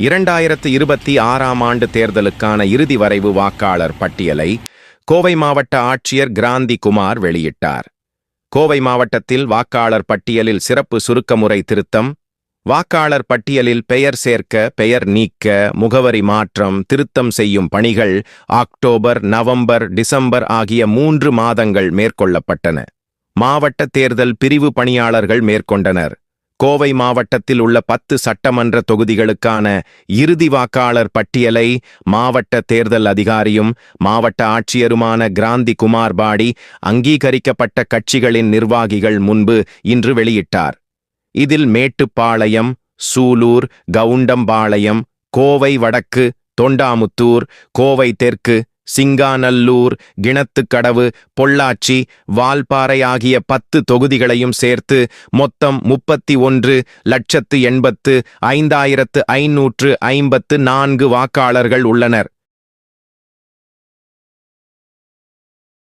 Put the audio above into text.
இரண்டாயிரத்து இருபத்தி ஆறாம் ஆண்டு தேர்தலுக்கான இறுதி வரைவு வாக்காளர் பட்டியலை கோவை மாவட்ட ஆட்சியர் கிராந்தி குமார் வெளியிட்டார். கோவை மாவட்டத்தில் வாக்காளர் பட்டியலில் சிறப்பு சுருக்கமுறை திருத்தம் வாக்காளர் பட்டியலில் பெயர் சேர்க்க பெயர் நீக்க முகவரி மாற்றம் திருத்தம் செய்யும் பணிகள் அக்டோபர் நவம்பர் டிசம்பர் ஆகிய மூன்று மாதங்கள் மேற்கொள்ளப்பட்டன. மாவட்ட தேர்தல் பிரிவு பணியாளர்கள் மேற்கொண்டனர். கோவை மாவட்டத்தில் உள்ள பத்து சட்டமன்ற தொகுதிகளுக்கான இறுதி வாக்காளர் பட்டியலை மாவட்ட தேர்தல் அதிகாரியும் மாவட்ட ஆட்சியருமான கிராந்தி குமார் பாடி அங்கீகரிக்கப்பட்ட கட்சிகளின் நிர்வாகிகள் முன்பு இன்று வெளியிட்டார். இதில் மேட்டுப்பாளையம் சூலூர் கவுண்டம்பாளையம் கோவை வடக்கு தொண்டாமுத்தூர் கோவை தெற்கு சிங்காநல்லூர் கிணத்துக்கடவு பொள்ளாச்சி வால்பாறை ஆகிய பத்து தொகுதிகளையும் சேர்த்து மொத்தம் முப்பத்தி ஒன்று லட்சத்து எண்பத்து ஐந்தாயிரத்து ஐநூற்று ஐம்பத்து நான்கு வாக்காளர்கள் உள்ளனர்.